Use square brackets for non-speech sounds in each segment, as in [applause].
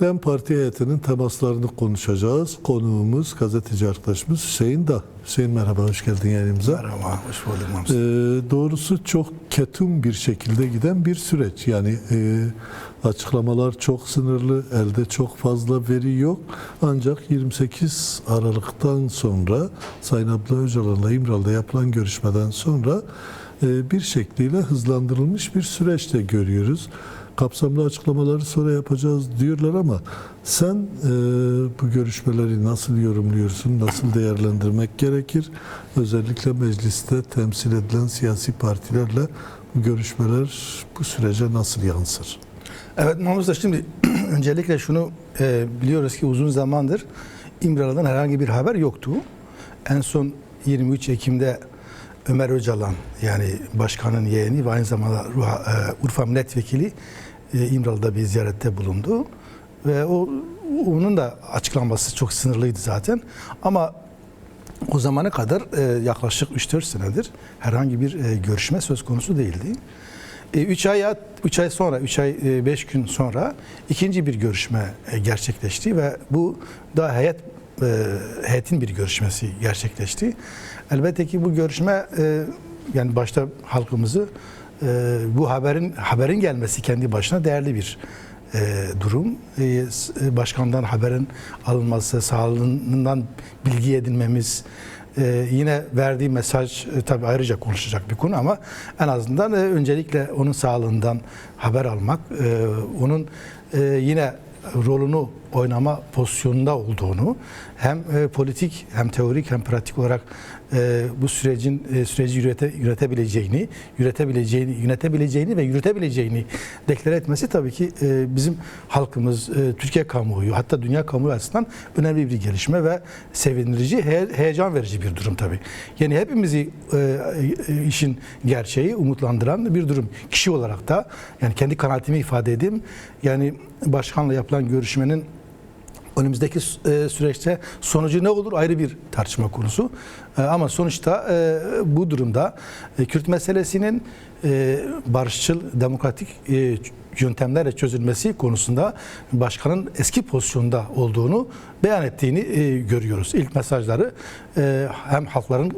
DEM Parti heyetinin temaslarını konuşacağız. Konuğumuz gazeteci arkadaşımız Hüseyin Da. Hüseyin merhaba, hoş geldin yayınımıza. Merhaba, hoş bulduk Ee, doğrusu çok ketum bir şekilde giden bir süreç. Yani e, açıklamalar çok sınırlı, elde çok fazla veri yok. Ancak 28 Aralık'tan sonra Sayın Abdullah Öcalan'la İmralı'da yapılan görüşmeden sonra e, bir şekliyle hızlandırılmış bir süreçte görüyoruz. Kapsamlı açıklamaları sonra yapacağız diyorlar ama sen e, bu görüşmeleri nasıl yorumluyorsun, nasıl değerlendirmek gerekir? Özellikle mecliste temsil edilen siyasi partilerle bu görüşmeler bu sürece nasıl yansır? Evet Mamsı şimdi [clears throat] öncelikle şunu e, biliyoruz ki uzun zamandır İmralı'dan herhangi bir haber yoktu. En son 23 Ekim'de Ömer Öcalan yani başkanın yeğeni ve aynı zamanda e, Urfa Milletvekili e, İmralı'da bir ziyarette bulundu. Ve o onun da açıklaması çok sınırlıydı zaten. Ama o zamana kadar e, yaklaşık 3-4 senedir herhangi bir e, görüşme söz konusu değildi. 3 ay 3 ay sonra 3 ay 5 gün sonra ikinci bir görüşme e, gerçekleşti ve bu da heyet e, heyetin bir görüşmesi gerçekleşti. Elbette ki bu görüşme e, yani başta halkımızı e, bu haberin haberin gelmesi kendi başına değerli bir e, durum. E, s- e, başkandan haberin alınması, sağlığından bilgi edinmemiz, e, yine verdiği mesaj e, tabii ayrıca konuşacak bir konu ama en azından e, öncelikle onun sağlığından haber almak, e, onun e, yine rolünü oynama pozisyonunda olduğunu hem e, politik hem teorik hem pratik olarak bu sürecin e, süreci yürüte, yönetebileceğini, yönetebileceğini, yönetebileceğini ve yürütebileceğini deklar etmesi tabii ki e, bizim halkımız, e, Türkiye kamuoyu hatta dünya kamuoyu açısından önemli bir gelişme ve sevindirici, he- heyecan verici bir durum tabii. Yani hepimizi e, e, işin gerçeği umutlandıran bir durum. Kişi olarak da yani kendi kanaatimi ifade edeyim. Yani başkanla yapılan görüşmenin önümüzdeki e, süreçte sonucu ne olur ayrı bir tartışma konusu. E, Ama sonuçta e, bu durumda Kürt meselesinin barışçıl, demokratik yöntemlerle çözülmesi konusunda başkanın eski pozisyonda olduğunu beyan ettiğini görüyoruz. İlk mesajları hem halkların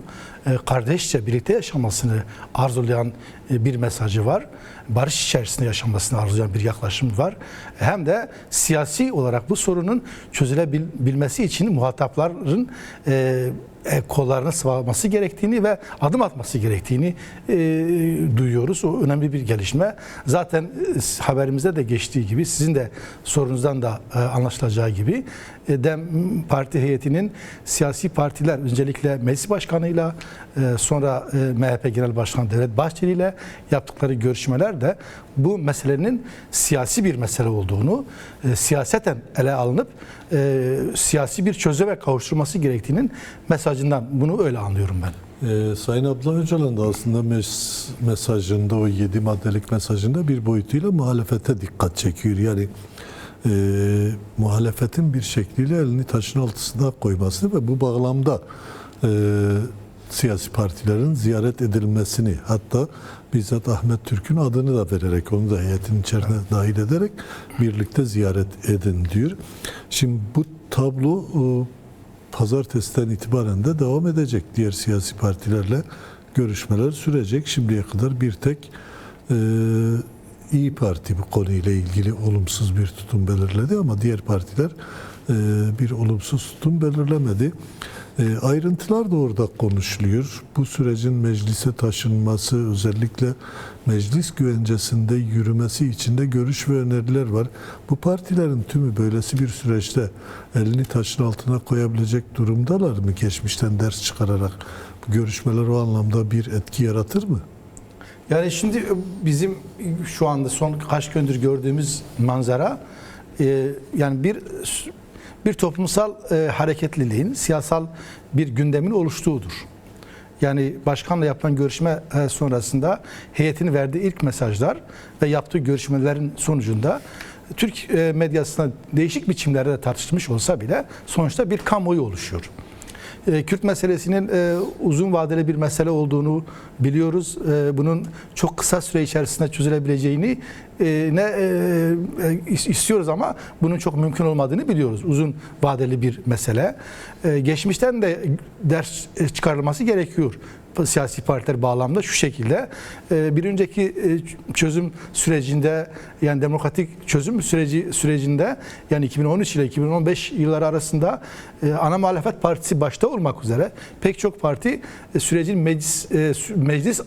kardeşçe birlikte yaşamasını arzulayan bir mesajı var. Barış içerisinde yaşamasını arzulayan bir yaklaşım var. Hem de siyasi olarak bu sorunun çözülebilmesi için muhatapların e, e, kollarını sıvaması gerektiğini ve adım atması gerektiğini e, duyuyoruz. O önemli bir gelişme. Zaten e, haberimizde de geçtiği gibi sizin de sorunuzdan da e, anlaşılacağı gibi e, DEM parti heyetinin siyasi partiler öncelikle meclis başkanıyla e, sonra e, MHP Genel Başkanı Devlet Bahçeli ile yaptıkları görüşmeler de bu meselenin siyasi bir mesele olduğunu, e, siyaseten ele alınıp e, siyasi bir çözüme kavuşturması gerektiğinin mesajından bunu öyle anlıyorum ben. Ee, Sayın Abdullah Öcalan da aslında mes- mesajında o 7 maddelik mesajında bir boyutuyla muhalefete dikkat çekiyor. Yani e, muhalefetin bir şekliyle elini taşın altına koyması ve bu bağlamda e, siyasi partilerin ziyaret edilmesini hatta bizzat Ahmet Türk'ün adını da vererek onu da heyetin içerisine dahil ederek birlikte ziyaret edin diyor. Şimdi bu tablo e, pazartesiden itibaren de devam edecek. Diğer siyasi partilerle görüşmeler sürecek. Şimdiye kadar bir tek e, İyi Parti bu konuyla ilgili olumsuz bir tutum belirledi ama diğer partiler e, bir olumsuz tutum belirlemedi. E, ayrıntılar da orada konuşuluyor. Bu sürecin meclise taşınması, özellikle meclis güvencesinde yürümesi için de görüş ve öneriler var. Bu partilerin tümü böylesi bir süreçte elini taşın altına koyabilecek durumdalar mı? Geçmişten ders çıkararak bu görüşmeler o anlamda bir etki yaratır mı? Yani şimdi bizim şu anda son kaç gündür gördüğümüz manzara e, yani bir bir toplumsal e, hareketliliğin, siyasal bir gündemin oluştuğudur. Yani başkanla yapılan görüşme e, sonrasında heyetin verdiği ilk mesajlar ve yaptığı görüşmelerin sonucunda Türk e, medyasında değişik biçimlerde de tartışılmış olsa bile sonuçta bir kamuoyu oluşuyor. E, Kürt meselesinin e, uzun vadeli bir mesele olduğunu biliyoruz. E, bunun çok kısa süre içerisinde çözülebileceğini e, ne istiyoruz ama bunun çok mümkün olmadığını biliyoruz. Uzun vadeli bir mesele. Geçmişten de ders çıkarılması gerekiyor siyasi partiler bağlamda şu şekilde bir önceki çözüm sürecinde yani demokratik çözüm süreci sürecinde yani 2013 ile 2015 yılları arasında e, ana muhalefet partisi başta olmak üzere pek çok parti e, sürecin meclis e, meclis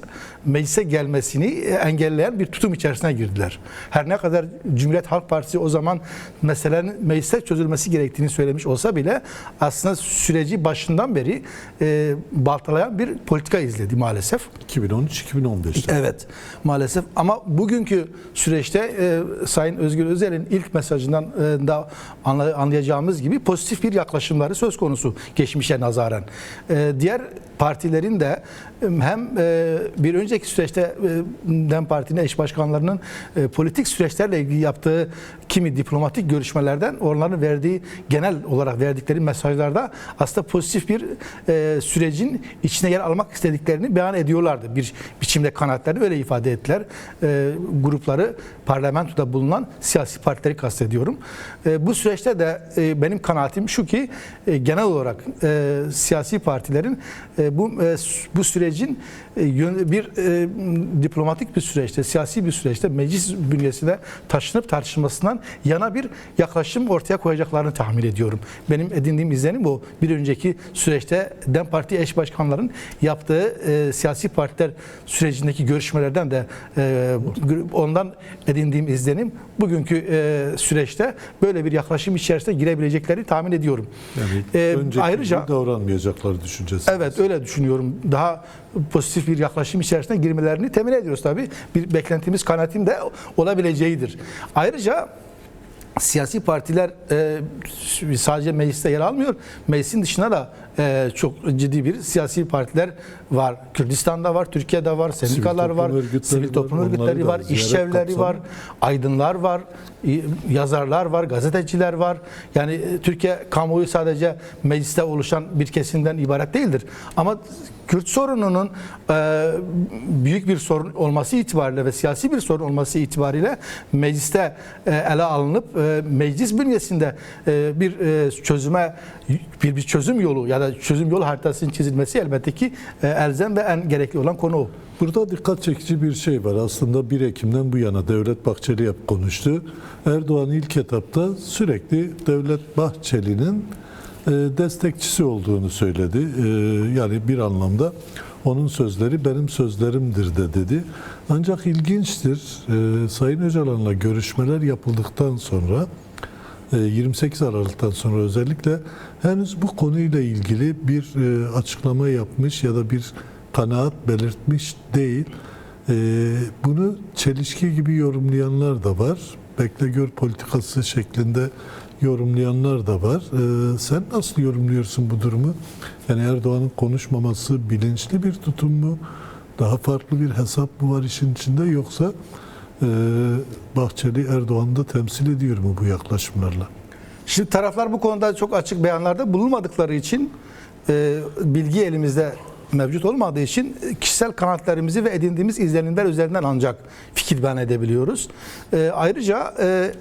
meclise gelmesini e, engelleyen bir tutum içerisine girdiler. Her ne kadar Cumhuriyet Halk Partisi o zaman meselenin mecliste çözülmesi gerektiğini söylemiş olsa bile aslında süreci başından beri e, baltalayan bir politika izledi maalesef. 2013-2015'te. Evet maalesef ama bugünkü süreçte e, Sayın Özgür Özel'in ilk mesajından e, da anla- anlayacağımız gibi pozitif bir yaklaşımları söz konusu geçmişe nazaran. E, diğer partilerin de hem e, bir önceki süreçte e, DEM Parti'nin eş başkanlarının e, politik süreçlerle ilgili yaptığı kimi diplomatik görüşmelerden onların verdiği genel olarak verdikleri mesajlarda aslında pozitif bir sürecin içine yer almak istediklerini beyan ediyorlardı. Bir biçimde kanatlarını öyle ifade ettiler. Grupları parlamentoda bulunan siyasi partileri kastediyorum. Bu süreçte de benim kanaatim şu ki genel olarak siyasi partilerin bu e, bu sürecin e, bir e, diplomatik bir süreçte, siyasi bir süreçte meclis bünyesine taşınıp tartışılmasından yana bir yaklaşım ortaya koyacaklarını tahmin ediyorum. Benim edindiğim izlenim bu. Bir önceki süreçte DEM Parti eş başkanların yaptığı siyasi partiler sürecindeki görüşmelerden de ondan edindiğim izlenim bugünkü süreçte böyle bir yaklaşım içerisine girebileceklerini tahmin ediyorum. Yani E, önceki ayrıca davranmayacakları düşüncesi. Evet öyle düşünüyorum. Daha pozitif bir yaklaşım içerisine girmelerini temin ediyoruz tabii. Bir beklentimiz, kanaatim de olabileceğidir. Ayrıca siyasi partiler e, sadece mecliste yer almıyor. Meclisin dışında da e, çok ciddi bir siyasi partiler var. Kürdistan'da var, Türkiye'de var, sendikalar var, sivil var, toplum onları örgütleri var, kapsamı. var, aydınlar var, yazarlar var, gazeteciler var. Yani e, Türkiye kamuoyu sadece mecliste oluşan bir kesimden ibaret değildir. Ama Kürt sorununun e, büyük bir sorun olması itibariyle ve siyasi bir sorun olması itibariyle mecliste e, ele alınıp e, meclis bünyesinde e, bir e, çözüme bir, bir çözüm yolu ya da çözüm yolu haritasının çizilmesi elbette ki e, elzem ve en gerekli olan konu o. Burada dikkat çekici bir şey var. Aslında 1 Ekim'den bu yana Devlet Bahçeli hep konuştu. Erdoğan ilk etapta sürekli Devlet Bahçeli'nin e, destekçisi olduğunu söyledi. E, Yani bir anlamda onun sözleri benim sözlerimdir de dedi. Ancak ilginçtir. Sayın Öcalan'la görüşmeler yapıldıktan sonra e, 28 Aralık'tan sonra özellikle henüz bu konuyla ilgili bir e, açıklama yapmış ya da bir kanaat belirtmiş değil. E, Bunu çelişki gibi yorumlayanlar da var. Bekle gör politikası şeklinde yorumlayanlar da var. E, Sen nasıl yorumluyorsun bu durumu? Yani Erdoğan'ın konuşmaması bilinçli bir tutum mu? Daha farklı bir hesap mı var işin içinde yoksa e, Bahçeli Erdoğan'ı da temsil ediyor mu bu yaklaşımlarla? Şimdi taraflar bu konuda çok açık beyanlarda bulunmadıkları için e, bilgi elimizde mevcut olmadığı için e, kişisel kanaatlerimizi ve edindiğimiz izlenimler üzerinden ancak fikir beyan edebiliyoruz. E, ayrıca e,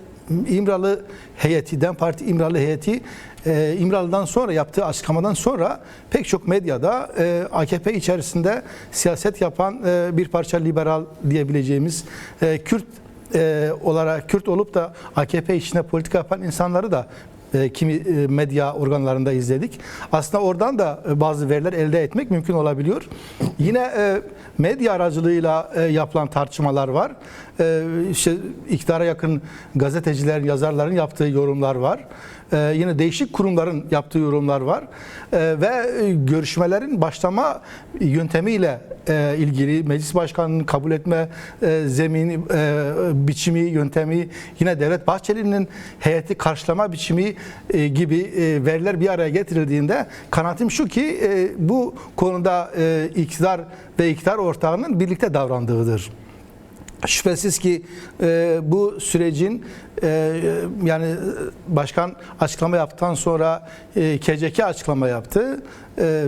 İmralı heyeti, DEM Parti İmralı heyeti e, İmralı'dan sonra yaptığı açıklamadan sonra pek çok medyada e, AKP içerisinde siyaset yapan e, bir parça liberal diyebileceğimiz e, Kürt e, olarak Kürt olup da AKP içinde politika yapan insanları da e, kimi e, medya organlarında izledik. Aslında oradan da e, bazı veriler elde etmek mümkün olabiliyor. Yine e, medya aracılığıyla e, yapılan tartışmalar var. E, işte iktidara yakın gazetecilerin, yazarların yaptığı yorumlar var. E, yine değişik kurumların yaptığı yorumlar var. E, ve görüşmelerin başlama yöntemiyle e, ilgili meclis başkanının kabul etme e, zemini, e, biçimi, yöntemi, yine Devlet Bahçeli'nin heyeti karşılama biçimi e, gibi e, veriler bir araya getirildiğinde kanaatim şu ki e, bu konuda e, iktidar ve iktidar ortağının birlikte davrandığıdır. Şüphesiz ki e, bu sürecin e, yani başkan açıklama yaptıktan sonra e, KCK açıklama yaptı. E,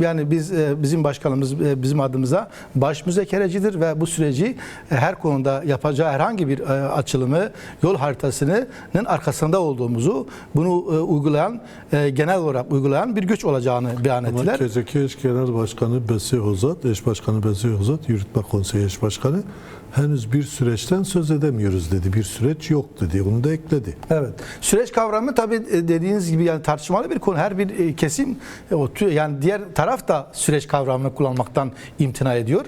yani biz e, bizim başkanımız e, bizim adımıza baş müzakerecidir ve bu süreci e, her konuda yapacağı herhangi bir e, açılımı yol haritasının arkasında olduğumuzu bunu e, uygulayan e, genel olarak uygulayan bir güç olacağını beyan Ama ettiler. KCK eş genel başkanı Besi Hozat, eş başkanı Besi Hozat, yürütme konseyi eş başkanı henüz bir süreçten söz edemiyoruz dedi. Bir süreç yok dedi. Onu da ekledi. Evet. Süreç kavramı tabii e, dediğiniz gibi yani tartışmalı bir konu. Her bir e, kesim e, yani diğer taraf da süreç kavramını kullanmaktan imtina ediyor.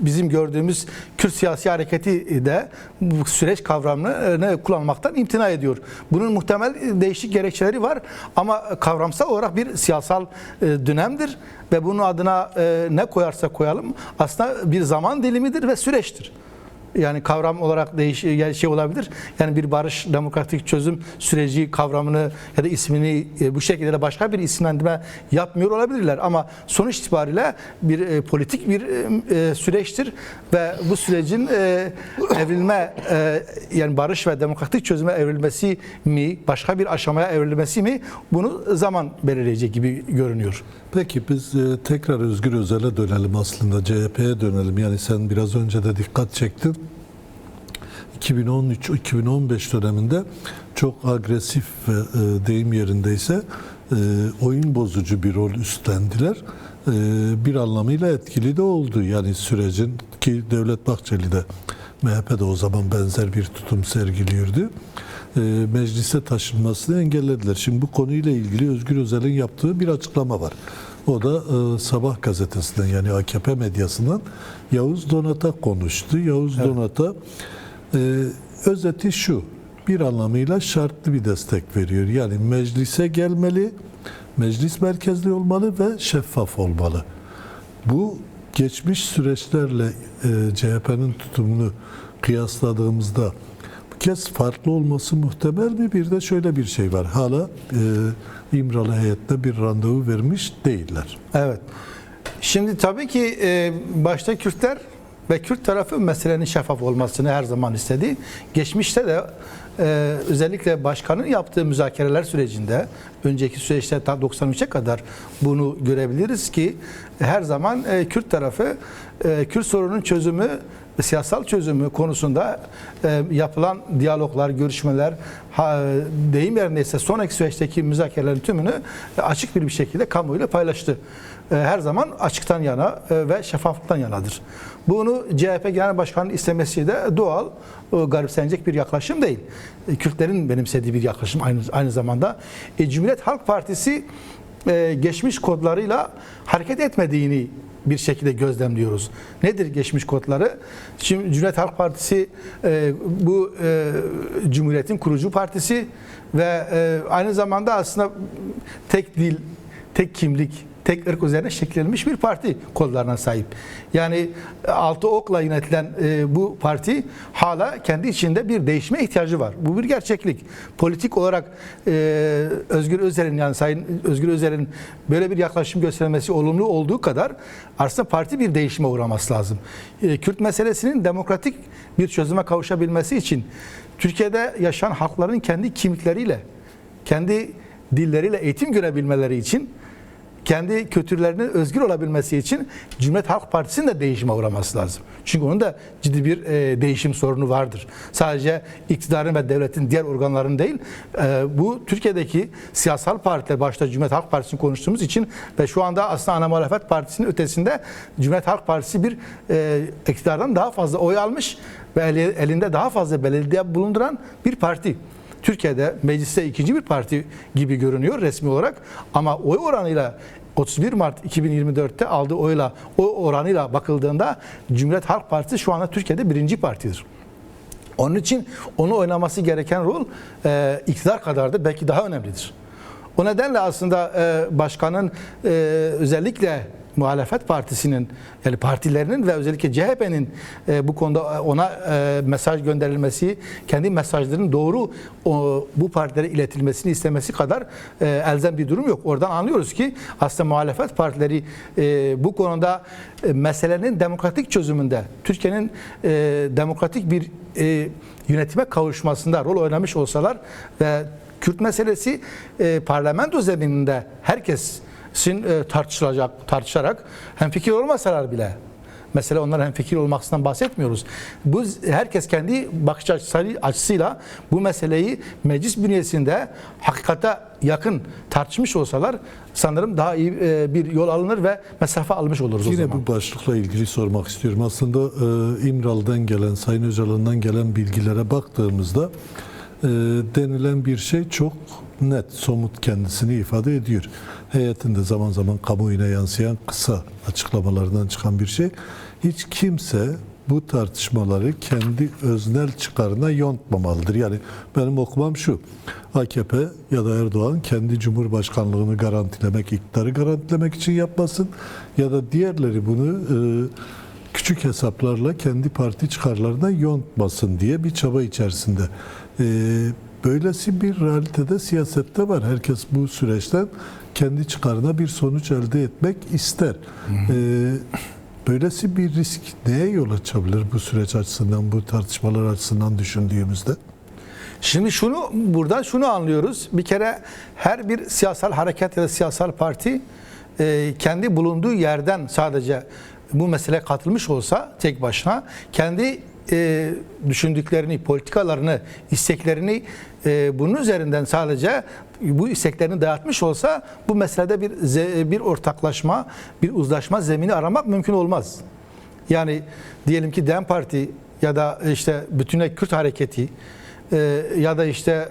Bizim gördüğümüz Kürt siyasi hareketi de bu süreç kavramını kullanmaktan imtina ediyor. Bunun muhtemel değişik gerekçeleri var ama kavramsal olarak bir siyasal dönemdir ve bunun adına e, ne koyarsa koyalım aslında bir zaman dilimidir ve süreçtir yani kavram olarak değiş şey olabilir. Yani bir barış demokratik çözüm süreci kavramını ya da ismini e, bu şekilde de başka bir isimlendirme yapmıyor olabilirler ama sonuç itibariyle bir e, politik bir e, süreçtir ve bu sürecin evrilme yani barış ve demokratik çözüme evrilmesi mi başka bir aşamaya evrilmesi mi bunu zaman belirleyecek gibi görünüyor. Peki biz tekrar Özgür Özel'e dönelim aslında. CHP'ye dönelim. Yani sen biraz önce de dikkat çektin. 2013-2015 döneminde çok agresif ve e, deyim yerindeyse e, oyun bozucu bir rol üstlendiler. E, bir anlamıyla etkili de oldu. Yani sürecin ki Devlet Bahçeli de MHP de o zaman benzer bir tutum sergiliyordu. Meclise taşınmasını engellediler. Şimdi bu konuyla ilgili Özgür Özel'in yaptığı bir açıklama var. O da e, Sabah gazetesinden yani AKP medyasından Yavuz Donat'a konuştu. Yavuz Donat'a e, özeti şu, bir anlamıyla şartlı bir destek veriyor. Yani meclise gelmeli, meclis merkezli olmalı ve şeffaf olmalı. Bu geçmiş süreçlerle e, CHP'nin tutumunu kıyasladığımızda bu kez farklı olması muhtemel mi? Bir de şöyle bir şey var. Hala e, İmralı heyetine bir randevu vermiş değiller. Evet. Şimdi tabii ki e, başta Kürtler ve Kürt tarafı meselenin şeffaf olmasını her zaman istedi. Geçmişte de e, özellikle başkanın yaptığı müzakereler sürecinde önceki süreçte ta 93'e kadar bunu görebiliriz ki her zaman e, Kürt tarafı e, Kürt sorunun çözümü siyasal çözümü konusunda e, yapılan diyaloglar, görüşmeler, ha, deyim yerindeyse sonraki süreçteki müzakerelerin tümünü açık bir bir şekilde kamuoyuyla paylaştı. E, her zaman açıktan yana e, ve şeffaflıktan yanadır. Bunu CHP Genel Başkanı'nın istemesi de doğal, e, garipsenecek bir yaklaşım değil. Kürtlerin benimsediği bir yaklaşım aynı, aynı zamanda. E, Cumhuriyet Halk Partisi e, geçmiş kodlarıyla hareket etmediğini bir şekilde gözlemliyoruz. Nedir geçmiş kodları? Şimdi Cumhuriyet Halk Partisi e, bu e, Cumhuriyet'in kurucu partisi ve e, aynı zamanda aslında tek dil, tek kimlik, tek ırk üzerine şekillenmiş bir parti kodlarına sahip. Yani altı okla yönetilen e, bu parti hala kendi içinde bir değişme ihtiyacı var. Bu bir gerçeklik. Politik olarak e, Özgür Özel'in yani Sayın Özgür Özel'in böyle bir yaklaşım göstermesi olumlu olduğu kadar aslında parti bir değişime uğraması lazım. E, Kürt meselesinin demokratik bir çözüme kavuşabilmesi için Türkiye'de yaşayan halkların kendi kimlikleriyle, kendi dilleriyle eğitim görebilmeleri için kendi kültürlerinin özgür olabilmesi için Cumhuriyet Halk Partisi'nin de değişime uğraması lazım. Çünkü onun da ciddi bir e, değişim sorunu vardır. Sadece iktidarın ve devletin diğer organlarının değil, e, bu Türkiye'deki siyasal partiler, başta Cumhuriyet Halk Partisi'ni konuştuğumuz için ve şu anda aslında ana muhalefet partisinin ötesinde Cumhuriyet Halk Partisi bir e, iktidardan daha fazla oy almış ve eli- elinde daha fazla belediye bulunduran bir parti. Türkiye'de mecliste ikinci bir parti gibi görünüyor resmi olarak ama oy oranıyla 31 Mart 2024'te aldığı oyla o oranıyla bakıldığında Cumhuriyet Halk Partisi şu anda Türkiye'de birinci partidir. Onun için onu oynaması gereken rol e, iktidar kadar da belki daha önemlidir. O nedenle aslında e, başkanın e, özellikle muhalefet partisinin yani partilerinin ve özellikle CHP'nin e, bu konuda ona e, mesaj gönderilmesi, kendi mesajlarının doğru o, bu partilere iletilmesini istemesi kadar e, elzem bir durum yok. Oradan anlıyoruz ki aslında muhalefet partileri e, bu konuda e, meselenin demokratik çözümünde Türkiye'nin e, demokratik bir e, yönetime kavuşmasında rol oynamış olsalar ve Kürt meselesi e, parlamento zemininde herkesin e, tartışılacak, tartışarak hem fikir olmasalar bile Mesela onlar hem fikir olmasından bahsetmiyoruz. Bu herkes kendi bakış açısı, açısıyla bu meseleyi meclis bünyesinde hakikate yakın tartışmış olsalar sanırım daha iyi e, bir yol alınır ve mesafe almış oluruz o Yine zaman. bu başlıkla ilgili sormak istiyorum. Aslında e, İmralı'dan gelen, Sayın Öcalan'dan gelen bilgilere baktığımızda e, denilen bir şey çok net, somut kendisini ifade ediyor. Heyetinde zaman zaman kamuoyuna yansıyan kısa açıklamalarından çıkan bir şey. Hiç kimse bu tartışmaları kendi öznel çıkarına yontmamalıdır. Yani benim okumam şu. AKP ya da Erdoğan kendi cumhurbaşkanlığını garantilemek, iktidarı garantilemek için yapmasın ya da diğerleri bunu e, küçük hesaplarla kendi parti çıkarlarına yontmasın diye bir çaba içerisinde. E, böylesi bir realitede siyasette var. Herkes bu süreçten kendi çıkarına bir sonuç elde etmek ister. E, böylesi bir risk neye yol açabilir bu süreç açısından, bu tartışmalar açısından düşündüğümüzde? Şimdi şunu burada şunu anlıyoruz. Bir kere her bir siyasal hareket ya da siyasal parti e, kendi bulunduğu yerden sadece bu mesele katılmış olsa tek başına kendi e, düşündüklerini, politikalarını, isteklerini e, bunun üzerinden sadece bu isteklerini dayatmış olsa bu meselede bir bir ortaklaşma, bir uzlaşma zemini aramak mümkün olmaz. Yani diyelim ki DEM Parti ya da işte bütüne Kürt hareketi e, ya da işte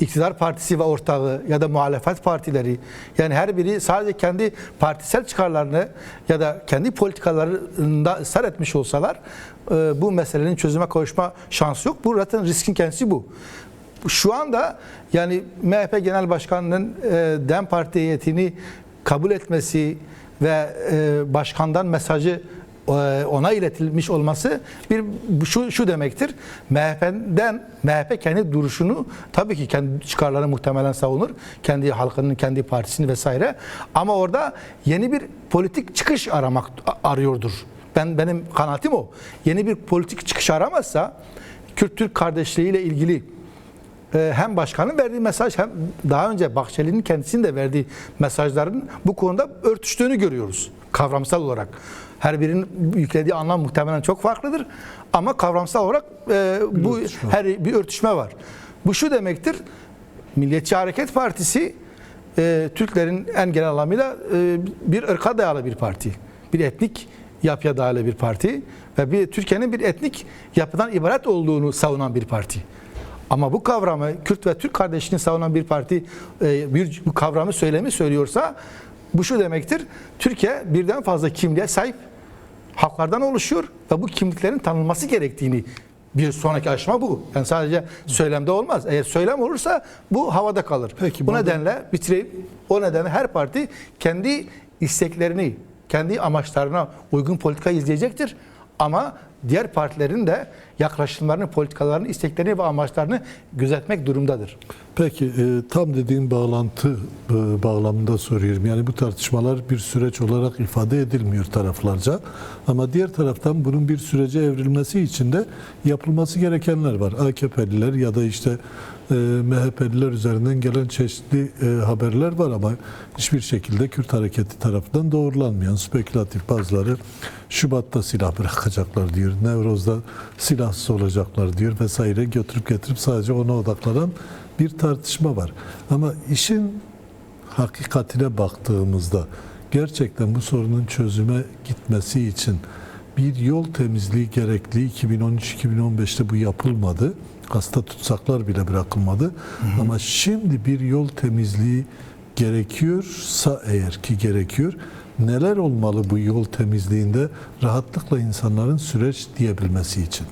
iktidar partisi ve ortağı ya da muhalefet partileri yani her biri sadece kendi partisel çıkarlarını ya da kendi politikalarında ısrar etmiş olsalar e, bu meselenin çözüme kavuşma şansı yok. Bu zaten riskin kendisi bu. Şu anda yani MHP Genel Başkanı'nın e, DEM Parti heyetini kabul etmesi ve e, başkandan mesajı e, ona iletilmiş olması bir şu şu demektir. MHP'den MHP kendi duruşunu tabii ki kendi çıkarlarını muhtemelen savunur. Kendi halkının, kendi partisini vesaire. Ama orada yeni bir politik çıkış aramak arıyordur. Ben benim kanaatim o. Yeni bir politik çıkış aramazsa Kürt-Türk kardeşliğiyle ilgili e, hem başkanın verdiği mesaj hem daha önce Bahçeli'nin kendisinin de verdiği mesajların bu konuda örtüştüğünü görüyoruz kavramsal olarak. Her birinin yüklediği anlam muhtemelen çok farklıdır ama kavramsal olarak e, bu örtüşme. her bir örtüşme var. Bu şu demektir. Milliyetçi Hareket Partisi e, Türklerin en genel anlamıyla e, bir ırka dayalı bir parti. Bir etnik yapıya dayalı bir parti ve bir Türkiye'nin bir etnik yapıdan ibaret olduğunu savunan bir parti. Ama bu kavramı Kürt ve Türk kardeşliğini savunan bir parti e, bir bu kavramı söylemi söylüyorsa bu şu demektir. Türkiye birden fazla kimliğe sahip halklardan oluşuyor ve bu kimliklerin tanınması gerektiğini bir sonraki aşama bu. Yani sadece söylemde olmaz. Eğer söylem olursa bu havada kalır. Peki, bu nedenle bitireyim. O nedenle her parti kendi isteklerini, kendi amaçlarına uygun politika izleyecektir. Ama diğer partilerin de yaklaşımlarını, politikalarını, isteklerini ve amaçlarını gözetmek durumdadır. Peki e, tam dediğin bağlantı e, bağlamında soruyorum. Yani bu tartışmalar bir süreç olarak ifade edilmiyor taraflarca. Ama diğer taraftan bunun bir sürece evrilmesi için de yapılması gerekenler var. AKP'liler ya da işte e, MHP'liler üzerinden gelen çeşitli e, haberler var ama hiçbir şekilde Kürt hareketi tarafından doğrulanmayan spekülatif bazıları Şubat'ta silah bırakacaklar diyor. Nevroz'da silahsız olacaklar diyor vesaire götürüp getirip sadece ona odaklanan bir tartışma var. Ama işin hakikatine baktığımızda gerçekten bu sorunun çözüme gitmesi için bir yol temizliği gerekli. 2013-2015'te bu yapılmadı. Hasta tutsaklar bile bırakılmadı. Ama şimdi bir yol temizliği gerekiyorsa eğer ki gerekiyor. Neler olmalı bu yol temizliğinde rahatlıkla insanların süreç diyebilmesi için?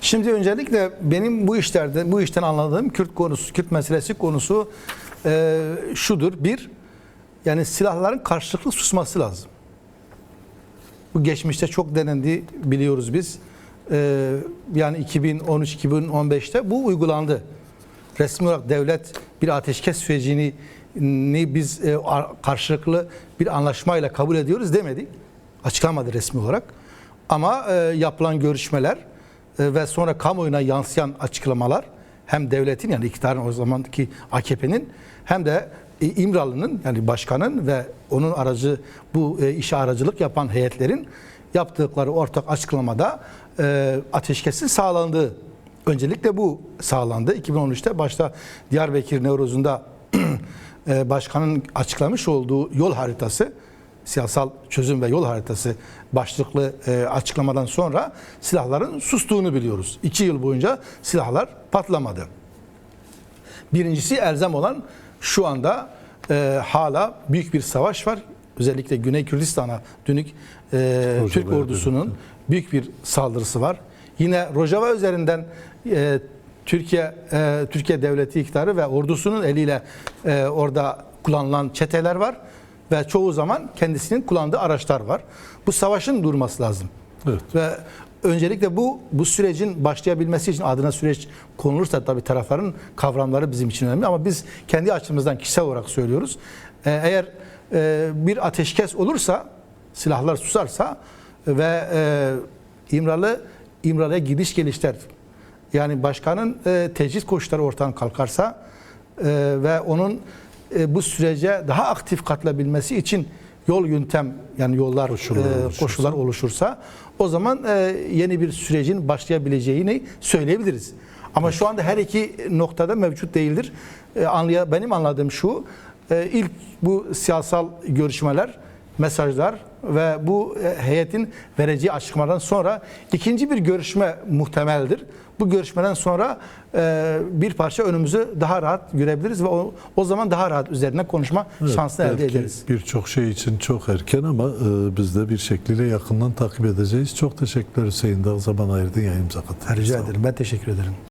Şimdi öncelikle benim bu işlerde bu işten anladığım Kürt konusu, Kürt meselesi konusu e, şudur. Bir, yani silahların karşılıklı susması lazım. Bu geçmişte çok denendi biliyoruz biz. Ee, yani 2013-2015'te bu uygulandı. Resmi olarak devlet bir ateşkes sürecini ni biz e, ar- karşılıklı bir anlaşmayla kabul ediyoruz demedi. Açıklamadı resmi olarak. Ama e, yapılan görüşmeler e, ve sonra kamuoyuna yansıyan açıklamalar hem devletin yani iktidarın o zamandaki AKP'nin hem de İmralı'nın yani başkanın ve onun aracı bu işe aracılık yapan heyetlerin yaptıkları ortak açıklamada ateşkesin sağlandığı öncelikle bu sağlandı. 2013'te başta Diyarbakır Nevruz'unda [clears throat] başkanın açıklamış olduğu yol haritası siyasal çözüm ve yol haritası başlıklı e, açıklamadan sonra silahların sustuğunu biliyoruz. İki yıl boyunca silahlar patlamadı. Birincisi elzem olan şu anda e, hala büyük bir savaş var. Özellikle Güney Kürdistan'a dönük e, Türk ordusunun büyük bir saldırısı var. Yine Rojava üzerinden e, Türkiye e, Türkiye devleti iktidarı ve ordusunun eliyle e, orada kullanılan çeteler var ve çoğu zaman kendisinin kullandığı araçlar var. Bu savaşın durması lazım. Evet. Ve öncelikle bu bu sürecin başlayabilmesi için adına süreç konulursa tabii tarafların kavramları bizim için önemli ama biz kendi açımızdan kişisel olarak söylüyoruz. Ee, Eğer e, bir ateşkes olursa, silahlar susarsa ve e, İmralı İmralı'ya gidiş gelişler yani başkanın e, tecrit koşulları ortadan kalkarsa e, ve onun e, bu sürece daha aktif katılabilmesi için yol yöntem yani yollar Koşullar e, oluşursa. koşullar oluşursa o zaman e, yeni bir sürecin başlayabileceğini söyleyebiliriz. Ama şu anda her iki noktada mevcut değildir. E, anlaya, benim anladığım şu, e, ilk bu siyasal görüşmeler, mesajlar ve bu e, heyetin vereceği açıklamadan sonra ikinci bir görüşme muhtemeldir. Bu görüşmeden sonra e, bir parça önümüzü daha rahat görebiliriz ve o, o zaman daha rahat üzerine konuşma Evet, şansını elde ederiz. Birçok şey için çok erken ama e, biz de bir şekilde yakından takip edeceğiz. Çok teşekkürler Hüseyin Dağ zaman ayırdın yayınımıza katıldın. Rica ederim. Ben teşekkür ederim.